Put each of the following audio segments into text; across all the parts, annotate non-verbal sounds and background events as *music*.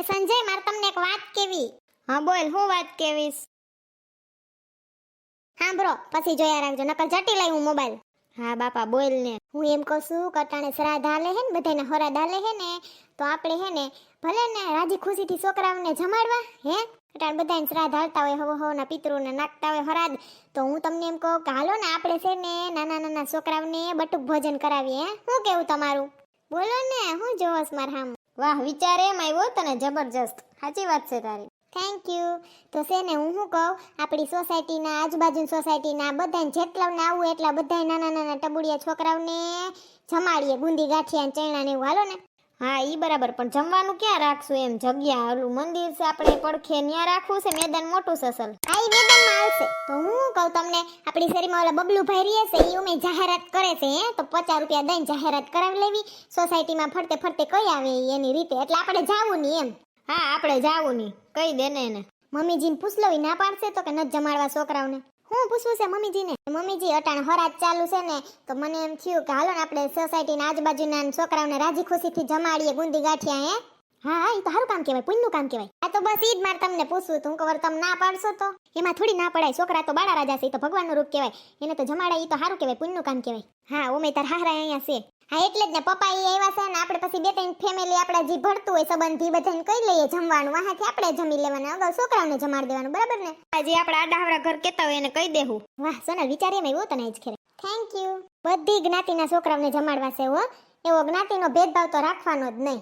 એ સંજય મારે તમને એક વાત કેવી? હા બોલ હું વાત કેવીશ? સાંભળો પછી જોયા રાખજો નકલ જટી લઈ હું મોબાઈલ. હા બાપા બોલ ને. હું એમ કહું છું કટાણે શ્રાદ્ધ હાલે હે ને બધાને હોરાદ હાલે હે ને તો આપણે હે ને ભલે ને રાજી ખુશીથી છોકરાઓને જમાડવા હે? કટાણ બધાને શ્રાદ્ધ હાલતા હોય હવો હવના પિતૃને નાખતા હોય હરાદ તો હું તમને એમ કહું કે હાલો ને આપણે છે ને નાના નાના છોકરાઓને બટુક ભોજન કરાવીએ હે? શું કેવું તમારું? બોલો ને હું જોવસ મારા હામ. વાહ, વિચાર એમ આવ્યો તને જબરજસ્ત. સાચી વાત છે તારી. થેન્ક યુ તો છે ને હું શું કહું? આપણી સોસાયટીના આજુબાજુ સોસાયટીના, બધાને જેટલાને આવું એટલા બધા નાના નાના ટબુડિયા છોકરાઓને જમાડીએ ગુંદી ગાંઠિયા ચણા ને એવું. હાલો ને? હા ઈ બરાબર. પણ જમવાનું ક્યાં રાખશું એમ? જગ્યા ઓલું મંદિર છે આપણે પડખે ત્યાં રાખવું છે? મેદાન મોટું છે અસલ. આ ઈ મેદાનમાં આવશે. તો હું કહું તમને? આપણી શેરીમાં ઓલા બબલુ ભાઈ રહે છે એ ઉમે જાહેરાત કરે છે હે? તો પચાસ રૂપિયા દઈને જાહેરાત કરાવી લેવી. સોસાયટીમાં ફરતે ફરતે કઈ આવે એની રીતે? એટલે આપણે જાવું નહીં એમ. હા આપણે જાવું નહીં કહી દે ને એને. મમ્મીજીને પૂછ લો ના પાડશે તો કે નથી જમાડવા છોકરાઓને? હું પૂછવું છે મમ્મીજીને? મમ્મીજી અટાણ હરાજ ચાલુ છે ને, તો મને એમ થયું કે હાલો ને આપણે સોસાયટીના આજુબાજુના છોકરાઓને રાજી ખુશીથી જમાડીએ ગુંદી ગાંઠિયા, હે? હા હા, એ તો સારું કામ કહેવાય, પુણ્યનું કામ કહેવાય. આ તો બસ ઈ જ મારે તમને પૂછવું, તું કવર તમે ના પાડશો તો? એમાં થોડી ના પડાય, છોકરા તો બાળા રાજા છે, એ તો ભગવાનનું રૂપ કહેવાય. એને તો જમાડાય એ તો સારું કહેવાય, પુણ્યનું કામ કહેવાય. હા ઓમે તાર હારા અહીંયા છે. હા એટલે જ ને. પપ્પા એ આવ્યા છે ને આપણે પછી બે ત્રણ ફેમિલી આપણા જે ભરતું હોય સંબંધી બધાને કહી લઈએ જમવાનું. વાહાથી આપણે જમી લેવાના. અગાઉ છોકરાઓને જમાડી દેવાનું બરાબર ને? આજે આપણે આડાહવડા ઘર કહેતા હોય એને કહી દેવું. વાહ સોનલ વિચાર એમ આવ્યો તને જ ખેર. થેન્ક યુ બધી જ્ઞાતિના છોકરાઓને જમાડવા છે હો. એવો જ્ઞાતિનો ભેદભાવ તો રાખવાનો જ નહીં.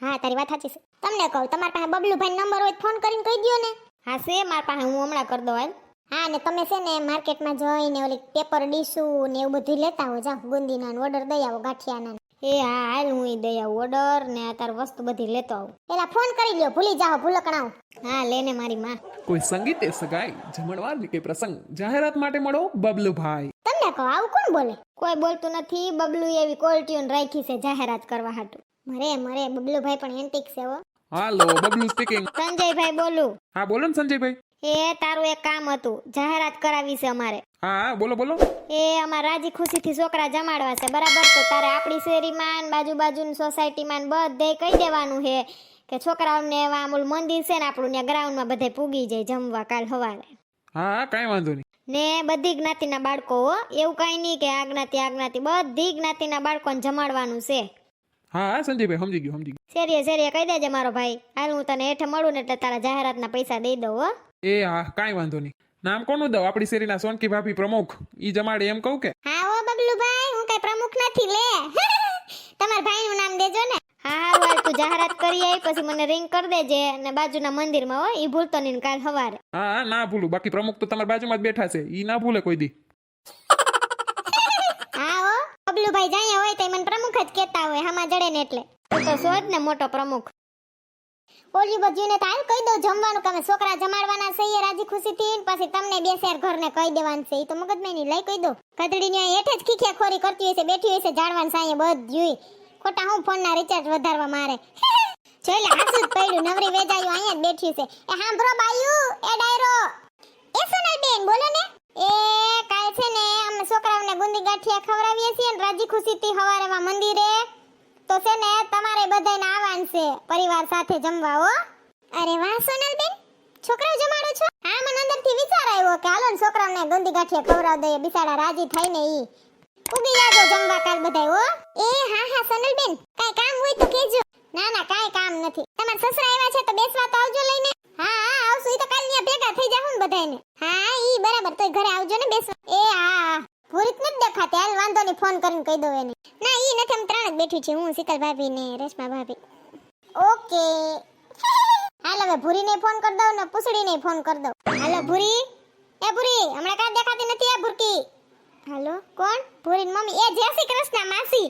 હા તારી વાત સાચી છે. તમને કહું તમારા પાસે બબલુભાઈ નંબર હોય ફોન કરીને કહી દ્યો ને. હા છે મારા પાસે હું હમણાં કરી દઉં હાલ. હા ને તમે છે ને માર્કેટમાં જઈને ઓલી પેપર ડીશું ને એવું બધું લેતા હો. જા બુંદીના ઓર્ડર દઈ આવો ગાંઠિયાના. એ હા હાલ હું દઈ આવું ઓર્ડર ને આ તાર વસ્તુ બધી લેતો આવું. પેલા ફોન કરી લ્યો ભૂલી જાઓ ભૂલકણાઓ હા લેને મારી માં. કોઈ સંગીતે સગાઈ જમણવાર કે પ્રસંગ જાહેરાત માટે મળો બબલુભાઈ. તમને કહો આવું કોણ બોલે? કોઈ બોલતું નથી બબલુ એવી કોલ ટ્યુન રાખી છે જાહેરાત કરવા હાટુ. મરે મરે બબલુભાઈ પણ એન્ટિક છે હો. હાલો બબલુ સ્પીકિંગ સંજયભાઈ બોલું. હા બોલો ને સંજયભાઈ. એ તારું એક કામ હતું જાહેરાત કરાવી છે અમારે. હા હા બોલો બોલો. એ અમારા રાજી ખુશીથી છોકરા જમાડવા છે બરાબર? તો તારે આપણી શેરીમાં ને બાજુ બાજુની સોસાયટીમાં બધે કહી દેવાનું છે કે છોકરાઓને એવા અમૂલ મંદિર છે ને આપણું ત્યાં ગ્રાઉન્ડમાં બધે પૂગી જાય જમવા કાલ સવારે. હા હા કાંઈ વાંધો નહીં. ને બધી જ્ઞાતિના બાળકો હો એવું કાંઈ નહીં કે આ જ્ઞાતિ આ જ્ઞાતિ બધી જ્ઞાતિના બાળકોને જમાડવાનું છે. હા હા સંજયભાઈ સમજી ગયો સમજી ગયો. શેરીએ શેરીએ કહી દેજે મારો ભાઈ હાલ હું તને હેઠે મળું ને એટલે તારા જાહેરાતના પૈસા દઈ દઉં હો. એ હા કાંઈ વાંધો નહીં. નામ કોનું દઉં? આપણી શેરીના સોનકી ભાભી પ્રમુખ. ઈ જમાડે એમ કહું કે? હા ઓ બબલુભાઈ હું કઈ પ્રમુખ નથી લે. *laughs* તમારા ભાઈનું નામ દેજો ને. હા હા હાલ તું જાહેરાત કરી આવી પછી મને રિંગ કરી દેજે અને બાજુના મંદિરમાં હોય ઈ ભૂલતો નહીં કાલ સવારે. હા હા ના ભૂલું. બાકી પ્રમુખ તો તમારા બાજુમાં જ બેઠા છે. ઈ ના ભૂલે કોઈ દી. *laughs* હા ઓ બબલુભાઈ જાય હોય તો મને પ્રમુખ જ કહેતા હોય હામાં જડે ને એટલે. તું તો શોધ ને મોટો પ્રમુખ. ઓલી બધીને તો કહી દઉં જમવાનું, કે છોકરા જમાડવાના છે એ રાજી ખુશીથી ને પછી તમને બે શેર ઘરને કહી દેવાનું છે. એ તો મગજમાં લઈ કહી દઉં. કદડી ને હેઠે જ ખીખે ખોરી કરતી હોય છે, બેઠી હોય છે જાળવાન સાંયે બધું ખોટા હું ફોનના રિચાર્જ વધારવા મારે? *laughs* જોઈ લે, હાસું પડ્યું, નવરી વેજાયું, અહીંયા જ બેઠી છે. એ હાંભરો બાયુ, એ ડાયરો. એ સોનલ બેન, બોલો ને. એ કાલ છે ને, અમે છોકરાઓને ગુંદી ગાંઠિયા ખવડાવીએ છીએ ને, રાજી ખુશીથી હવારેમાં મંદિરે. તો છે ને, તમારે બધાને આવવાનું છે પરિવાર સાથે જમવા, હો. અરે વાહ, સોનલબેન, છોકરાઓ જમાડો છો? હા, મને અંદરથી વિચાર આવ્યો કે હાલો ને ગુંદી ગાંઠિયા ખવડાવ દઈએ બિચારા રાજી થઈને ઈ. ઉગી જાજો જમવા કાલ બધાય, હો. એ, હા હા, સોનલબેન, કાઈ કામ હોય તો કેજો ના ના, કાઈ કામ નથી. તમારા સસરા આવ્યા છે તો બેસવા તો આવજો લઈને. હા હા, આવશું, ઈ તો કાલ ન્યા ભેગા થઈ જાહું ને બધાયને. હા, ઈ બરાબર તો ઘરે આવજો ને બેસવા. એ હા. ભૂરીત નથી દેખાતી. હાલ વાંધો નહીં, ફોન કરીને કહી દઉં એને. ના, ઈ નથી, આમ ત્રણ જ બેઠી છે હું શીતલ ભાભી ને રેશમા ભાભી. ઓકે. હાલ હવે ભૂરીને ફોન કરી દઉં ને પૂછડીને ફોન કરી દઉં. હાલો, ભૂરી. એ ભૂરી, હમણાં કાંઈ દેખાતી નથી આ ભૂરકી. હાલો, કોણ? ભૂરીની મમ્મી. એ જય શ્રી કૃષ્ણ, માસી.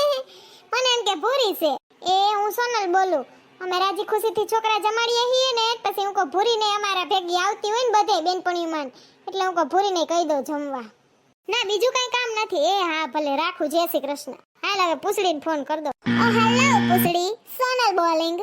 *laughs* મને એમ કે ભૂરી છે. એ હું સોનલ બોલું. અમે રાજી ખુશીથી છોકરા જમાડીએ છીએ ને, પછી હું કહું ભૂરીને અમારા ભેગી આવતી હોય ને બધે બેનપણીમાં એટલે હું કહું ભૂરીને કહી દઉં જમવા. ના, બીજું કઈ કામ નથી. એ હા, ભલે રાખું. જય શ્રી કૃષ્ણ. હાલ હવે પૂછડીને ફોન કર દો. હેલો પૂછડી. સોનલ બોલિંગ.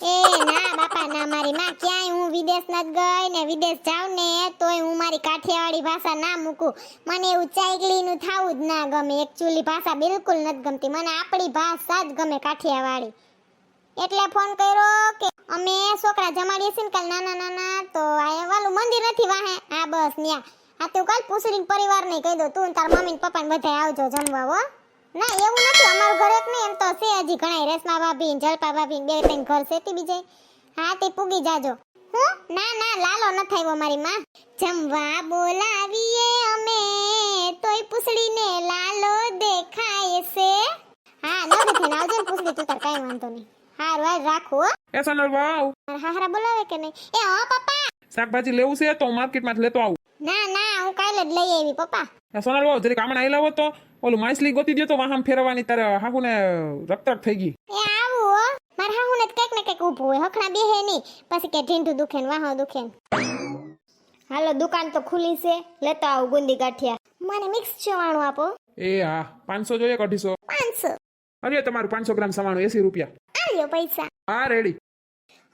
એ ના, બાપા, ના, મારી માં ક્યાંય હું વિદેશ ન ગઈ ને વિદેશ જાઉં ને, તોય હું મારી કાઠિયાવાડી ભાષા ના મૂકું. મને એવું ચાઇકલીનું થાવું જ ના ગમે. એકચ્યુઅલી ભાષા બિલકુલ નથી ગમતી. મને આપણી ભાષા જ ગમે કાઠિયાવાડી. એટલે ફોન કર્યો કે અમે છોકરા જમાડીએ છીએ ને કાલ નાના નાના, તો આ વાલું મંદિર નથી વાહે. આ બસ, ન્યા. આ તું કાલ પૂછડીને પરિવાર નહીં કહી દો તું ને તાર મમ્મી ને પપ્પા ને બધા આવજો જમવા હો. ના એવું નથી અમારું ઘર એક નહીં એમ તો છે હજી ઘણા રેશમા ભાભી જલપા ભાભી બે ત્રણ ઘર છે તે બીજે હા તે પૂગી જાજો. હું? ના ના લાલો ન આવ્યો મારી માં. જમવા બોલાવીએ અમે તોય પૂછડીને લાલો દેખાય છે. હા નવરી થઈને આવજો ને પૂછડી તું તાર કઈ વાંધો નહીં. હારું હાલ રાખો હો. એ સોનલ વાવ. મારા હાહરા બોલાવે કે નહીં? એ હા પપ્પા. શાકભાજી લેવું છે તો હું માર્કેટમાંથી લેતો આવું. ના ના હું કાલે જ લઈ આવી પપ્પા. આ સોનલ વાવ જરીક આમણે આઈ લાવો તો ઓલું માછલી ગોતી દો તો વાહમ ફેરવવાની તારે હાહુને રક્તક થઈ ગઈ. એ આવું હો. મારા હાહુને તો કંઈક ને કંઈક ઊભું હોય. હખણા બેહે નહીં. પછી કે ઢીંઢું દુખે ને વાહો દુખે ને. હાલો દુકાન તો ખુલી છે. લેતા આવું ગુંદી ગાંઠિયા. મને મિક્સ ચવાણું આપો. એ હા પાંચસો જોઈએ કે અઢીસો? પાંચસો. અરે તમારું પાંચસો ગ્રામ સમાણું એસી રૂપિયા. આલ્યો પૈસા. હા રેડી.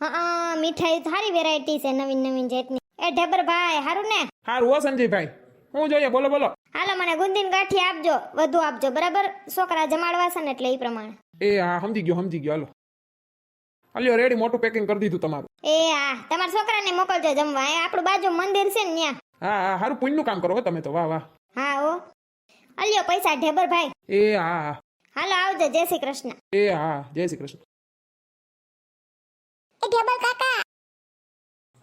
હા મીઠાઈ સારી વેરાયટી છે નવીન નવીન જાતની. એ ઢેબરભાઈ હારું ને? હારું હો સંજયભાઈ. હું જોઈએ બોલો બોલો. હાલો મને ગુંદીન ગાંઠી આપજો વધુ આપજો બરાબર? છોકરા જમાડવા છે ને એટલે એ પ્રમાણે. એ હા સમજી ગયો સમજી ગયો હાલો. અલ્યો રેડી મોટું પેકિંગ કરી દીધું તમારું. એ હા તમારા છોકરાને મોકલજો જમવા. એ આપણું બાજુ મંદિર છે ને ત્યાં. હા હા હારું પુણ્યનું કામ કરો હો તમે તો વાહ વાહ. હા ઓ અલ્યો પૈસા ઢેબરભાઈ એ હા હા. હાલો આવજો જય શ્રી કૃષ્ણ. એ હા જય શ્રી કૃષ્ણ. એ ઢેબલ કાકા.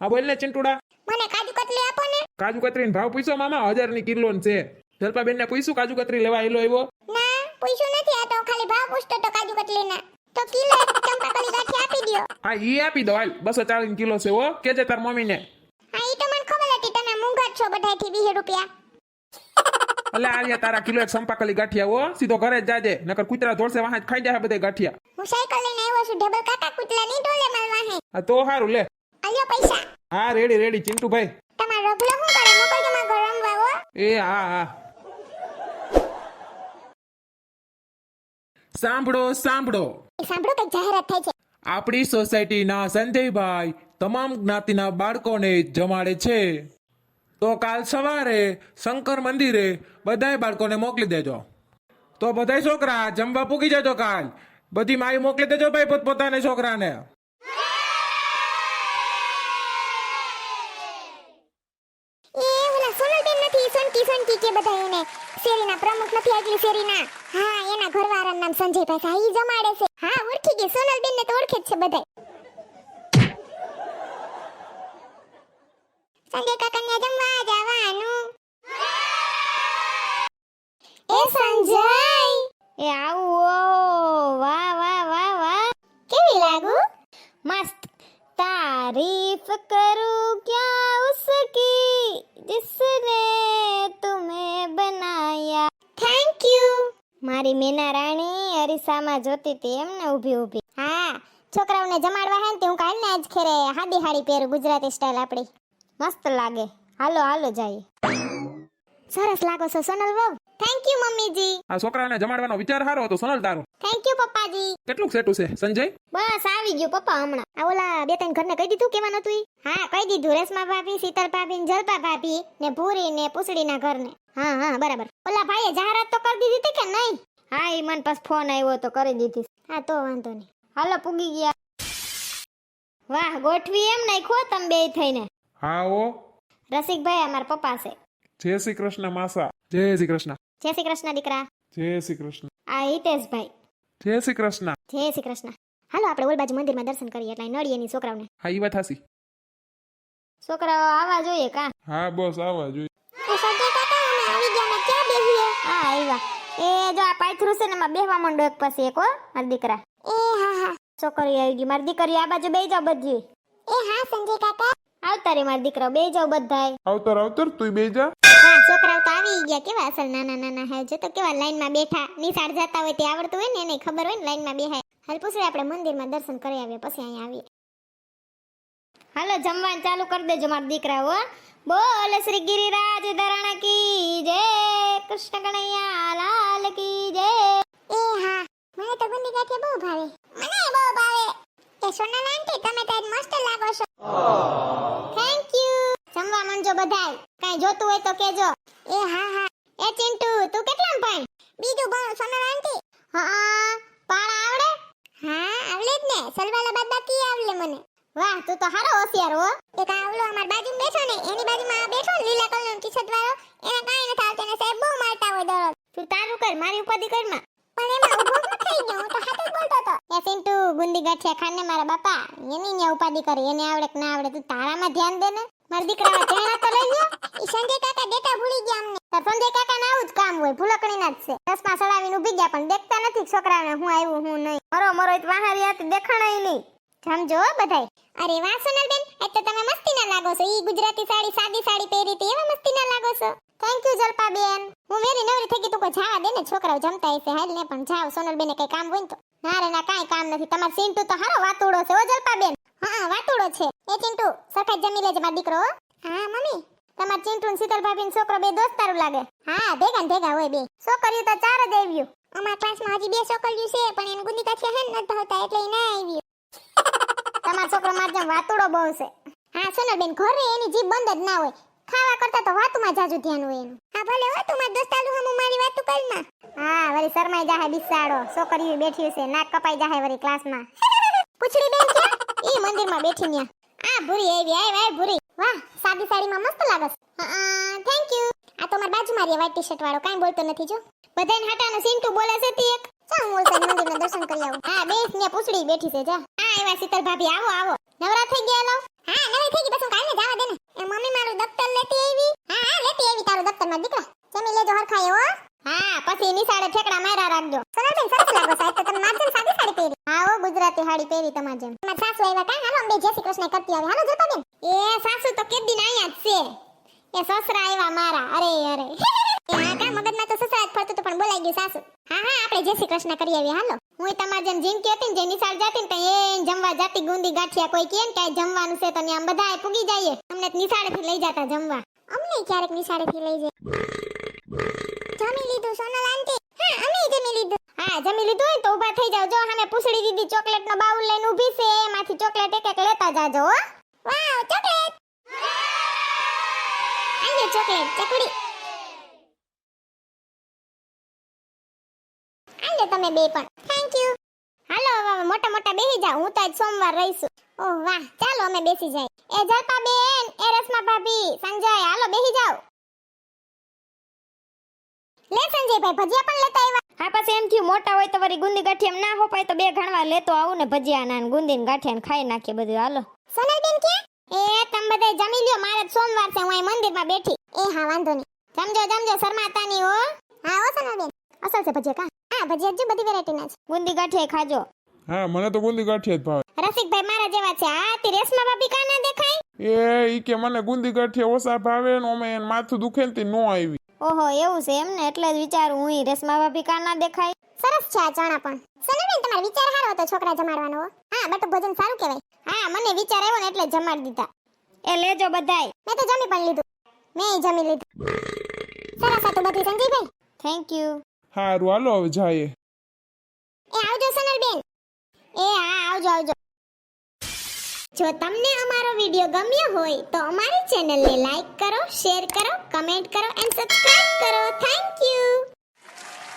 હા બોલ ને ચિંટુડા. મને કાજુ કતલી આપો ને. કાજુ કતરીને ભાવ પૂછો મામા હજારની કિલો છે. જલપાબેન ને પૂછ્યું કાજુ કતરી લેવા આવેલો આવ્યો? ના પૂછ્યું નથી આ તો ખાલી ભાવ પૂછતો તો કાજુ કતલીના તો કિલો એક ચંપાકલી ગાંઠી આપી દો હા ઈ આપી દો હાલ બસો ચાલીસ કિલો છે હો. કેજે તાર મમ્મી ને હા ઈ તો મને ખબર હતી તમે મૂંગા છો છો બધાયથી 20 રૂપિયા. એટલે આલિયા તારા કિલો એક સંપાકલી ગાંઠિયા હો. સીધો ઘરે જ જાજે નકર કૂતરા દોડશે વાહ જ ખાઈ જાય બધે ગાંઠિયા. હું સાયકલ લઈને આવ્યો છું ઢેબલ કાકા કુતલા નહીં ડોલે માલ વાહે. તો સારું લે. આલ્યો પૈસા. હા રેડી રેડી ચિંટુભાઈ. તમારો રગલો શું કરે મોકલજો માં ઘર રમવા હો એ હા હા. સાંભળો સાંભળો. સાંભળો કે જાહેરાત થાય છે. આપણી સોસાયટીના સંજયભાઈ તમામ જ્ઞાતિના બાળકોને જમાડે છે. તો કાલ સવારે શંકર મંદિરે બધાય બાળકોને મોકલી દેજો. તો બધાય છોકરા જમવા પૂગી જજો કાલ. બધી માઈ મોકલી દેજો ભાઈ પોતપોતાને છોકરાને એ ઓલા સોનલબેન નથી સોનકી સોનકી કે બધા એને શેરીના પ્રમુખ નથી આગલી શેરીના હા, એના ઘરવાળાનું નામ સંજયભાઈ સા ઈ જમાડે છે. હા, ઓળખી ગઈ. સોનલબેન ને તો ઓળખે જ છે બધાય. સંજય કાકાને જમવા જવાનું. એ સંજય! એ આવું, ઓ, વાહ વાહ વાહ વાહ. કેવી લાગુ? મસ્ત. તારીફ કરું ક્યાં ઉસકી? જિસને મારી મેના રાણી અરીસામાં જોતી હતી એમને ઊભી ઊભી. હા છોકરાઓને જમાડવા હે ને તે હું કાલ ને આજ ખેરે હાદી હાડી પહેરું ગુજરાતી સ્ટાઈલ આપણી મસ્ત લાગે. હાલો હાલો જઈએ. સરસ લાગો છો સોનલ બહુ થેન્ક યુ મમ્મીજી. આ છોકરાને જમાડવાનો વિચાર સારો હતો સોનલ તારો. થેન્ક યુ પપ્પાજી. કેટલું સેટું છે સંજય? બસ આવી ગયું પપ્પા હમણાં. આ ઓલા બે ત્રણ ઘરને કહી દીધું કેવાનું નતું હા કહી દીધું રેશમા ભાભી શીતલ ભાભી ને જલપા ભાભી ને ભૂરી ને પૂછડીના ઘરને. હા હા બરાબર. ઓલા ભાઈએ જાહેરાત તો કરી દીધી હતી કે નહીં? હા એ મને પાસ ફોન આવ્યો તો કરી દીધી હા તો વાંધો નહીં. હાલો પૂગી ગયા. વાહ ગોઠવી એમ નાખો તમે બે થઈને. હા ઓ. રસિકભાઈ અમારા પપ્પા છે. જય શ્રી કૃષ્ણ માસા. જય શ્રી કૃષ્ણ. જય શ્રી કૃષ્ણ દીકરા. જય શ્રી કૃષ્ણ. આ હિતેશભાઈ. જય શ્રી કૃષ્ણ. જય શ્રી કૃષ્ણ. હાલો આપણે ઓલ બાજુ મંદિરમાં દર્શન કરીએ એટલે નડીએ ની છોકરાઓને. હા ઈ વાત હાસી છોકરાઓ આવા જોઈએ કા? હા બોસ આવા જોઈએ. એ સંજય કાકા અમે આવી ગયા ને ક્યાં બેહીએ? હા આવ્યા એ જો આ પાયથરું છે ને એમાં બેહવા માંડો એક પછી એક હો મારા દીકરા. એ હા હા. છોકરી આવી ગઈ. મારી દીકરી આ બાજુ બેહી જાવ બધી. એ હા સંજય કાકા. આવતા રે મારા દીકરા બે જાવ બધાય. આવતર આવતર તું બે જા. હા છોકરાઓ તો આવી ગયા કેવા અસલ નાના નાના હે? જો તો કેવા લાઈનમાં બેઠા. નિશાળ જતા હોય તે આવડતું હોય ને એને ખબર હોય ને લાઈનમાં બેહાય. હાલ પૂછડે આપણે મંદિરમાં દર્શન કરી આવીએ પછી અહીંયા આવીએ. હાલો જમવાનું ચાલુ કરી દેજો મારા દીકરા હો. બોલ શ્રી ગિરિરાજ ધરણ કી જય કૃષ્ણ કનૈયા લાલ કી જય. એ હા મને તો ગુંદી ગાંઠિયા બહુ ભાવે. મને બહુ ભાવે. એ સોનલ આંટી તમે તો મસ્ત લાગો છો. થેન્ક યુ જમવા મંજો બધાય. કાઈ જોતું હોય તો કેજો એ હા હા. એ ચિંટુ તું કેટલામ ભણ બીજું ભણ સોનલ આંટી. હા પાણા આવડે? હા આવડે જ ને. સલવાલા બાદ બાકી આવડે મને. વાહ તું તો હારો હોશિયાર હો. એક આ ઓલો અમાર બાજુમાં બેઠો ને એની બાજુમાં આ બેઠો ને લીલા કલરનો ટી-શર્ટ વાળો એને કાઈ નથી આવતું એને સાહેબ બહુ મારતા હોય દરરોજ. તું તારું કર મારી ઉપાધિ કરમાં. પણ એમાં ઊભો ન થઈ ગયો હું તો હાથે બોલતો તો એ સિન્ટુ ગુંદી ગાંઠિયા ખાને મારા બાપા એની ન્યા ઉપાધિ કરી એને આવડે કે ના આવડે તું તારામાં ધ્યાન દે ને. મારા દીકરા ચહેરા તો લઈ લ્યો. ઈ સંજય કાકા ડેટા ભૂલી ગયા અમને. તો સંજય કાકાને આવું જ કામ હોય ભૂલકણીના જ છે. ચશ્મા સડાવીને ઊભી ગયા પણ દેખતા નથી છોકરાને હું આવ્યું હું નહીં. મરો મરો તો વાહારી હતી દેખાણાય નહીં. સમજો બધાય. અરે વાહ, સોનલબેન આજ તો તમે મસ્તીના લાગો છો. ઈ ગુજરાતી સાડી, સાદી સાડી પહેરી હતી એવા મસ્તીના લાગો છો. થેન્ક યુ જલપાબેન. હું મેરી નવરી થઈ ગઈ, તું કોઈ જાવા દે ને, છોકરાઓ જમતા હશે. હાલ ને પણ જાવ સોનલબેને કઈ કામ હોય તો. ના રે, ના, કાંઈ કામ નથી. તમાર સિન્ટુ તો હારો વાતુડો છે, હો જલપાબેન. હા વાતુડો છે. એ ચિંટુ સરખા જમી લેજે મારો દીકરો, હા. મમ્મી. તમાર ચિન્ટુ ને શીતલ ભાભી છોકરો બે દોસ્તારું લાગે. હા, ભેગા ભેગા હોય બે. છોકરીઓ તો ચાર જ આવ્યું. અમારા ક્લાસમાં હજી બે છોકરીઓ છે, પણ એને ગુંદી કાઠિયા હે નથી ભાવતા, એટલે એ ના આવી તમાર છોકરો માર જેમ વાતુડો બહુ છે. હા સોનલબેન ઘરે એની જીભ બંધ જ ના હોય. ખાવા કરતા તો વાતુમાં જાજુ ધ્યાન હોય એનું. હા ભલે હોય તું મારા દોસ્તાલુ હમું મારી વાતું કરમાં હા વળી શરમાઈ જાહે બિસાડો. છોકરીઓ બેઠી છે નાક કપાઈ જાહે વળી ક્લાસમાં. પૂછડી બેન ક્યાં? ઈ મંદિરમાં બેઠી ન્યા. આ ભૂરી આવી આય વાય ભૂરી. વાહ સાદી સાડીમાં મસ્ત લાગસ હા થેન્ક યુ આ તો મારા બાજુમાં રહે વાઈટ ટી-શર્ટ વાળો. કાઈ બોલતો નથી જો. બધાને હટાનો સિન્ટુ બોલે છે તી એક. ચાલ હું ઓલસાઈ મંદિરના દર્શન કરી આવું. હા બેસ ને પૂછડી બેઠી છે જા. હા એવા શીતલ ભાભી. આવો આવો. નવરા થઈ ગયા લો. હા નવી થઈ ગઈ. બસ હું કાલને જવા દે ને એ મમ્મી મારું દફતર લેતી આવી. હા હા, લેતી આવી તારું દફતરમાં દીકરા, જમી લેજો હરખા એવો હા, પછી નિશાળે ઠેકડા માર્યા રાખજો. સોનલબેન સરસ લાગો, સાહેબ. તમે મારજન સાદી સાડી પહેરી. હા ગુજરાતી હાડી પહેરી તમાર જેમ. તમારા સાસુ આવ્યા કાં હાલો બે જય કૃષ્ણ કરતી આવી. હાલો જલપાબેન એ સાસુ તો કેદી અહીંયા જ છે. એ સસરા આવ્યા મારા. અરે અરે. હાલો તમાર જેમ જીનકી હતી ને જે નિશાળ જાતી ને એ જમવા જાતી ગુંદી ગાંઠિયા કોઈ કે ને કાંઈ જમવાનું છે તો આમ બધા પૂગી જઈએ. અમને નિશાળેથી લઈ જતા જમવા. અમને ક્યારેક નિશાળેથી લઈ જાય. જમી લીધું, સોનલ આંટી. હા અમે જમી લીધું. હા, જમી લીધું હોય તો ઊભા થઈ જાવ જો સામે પૂછડી દીધી ચોકલેટ નો બાઉલ લઈને ઊભી છે. એમાંથી ચોકલેટ એક એક લેતા જાજો વાવ, ચોકલેટ. આંજો ચોકલેટ, ચકડી. આંજો તમે બે પણ. થેન્ક યુ હાલો હવે મોટા મોટા બેસી જાવ હું તો આજ સોમવાર રહીશું ઓહ વાહ. ચાલો અમે બેસી જાય. એ જલપા બેન એ રસમા ભાભી સંજય હાલો બેસી જાઓ. લે સંજયભાઈ ભજીયા પણ લેતા આવ્યા. હા પછી એમ થયું મોટા હોય તો વળી ગુંદી ગાંઠિયા ના હોપાય તો બે ઘણવા લેતો આવું ને ભજીયા ના ગુંદી ને ગાંઠિયા ને ખાઈ નાખીએ બધું. હાલો. સોનલબેન કે એ તમે બધા જમી લ્યો. મારે સોમવાર છે હું અહીં મંદિરમાં બેઠી. એ હા વાંધો નહીં. સમજો સમજો શરમાતાની હો. હા ઓ સોનલબેન. અસલ છે ભજીયા કા? હા ભજીયા જો બધી વેરાયટીના છે. બુંદી ગાંઠિયા ખાજો. હા મને તો બુંદી ગાંઠિયા જ ભાવે. રસિકભાઈ મારા જેવા છે. હા તે રેશમા ભાભી કા ના દેખાય? એ ઈ કે મને ગુંદી ગાંઠિયા ઓસા ભાવે ને અમે માથું દુખે ને તે નો આવી. ઓહો એવું છે એમ ને? એટલે જ વિચારું હું ઈ રેશમા ભાભી કા ના દેખાય. સરસ છે આ ચણા પણ. સોનલબેન તમારો વિચાર સારો હતો છોકરા જમાડવાનો હા. બટ ભોજન સારું કહેવાય. હા મને વિચાર આવ્યો ને એટલે જમાડી દીધા. એ લેજો બધાય. મેં તો જમી પણ લીધું. મેં જમી લીધું. સરસ હતું બધું સંજયભાઈ. થેન્ક યુ હારું હાલો હવે જાય એ આવજો સોનલબેન. એ, હા, આવજો આવજો. જો તમને અમારો વિડિયો ગમ્યો હોય તો અમારી ચેનલને લાઈક કરો, શેર કરો, કમેન્ટ કરો, એન્ડ સબસ્ક્રાઇબ કરો. Thank you.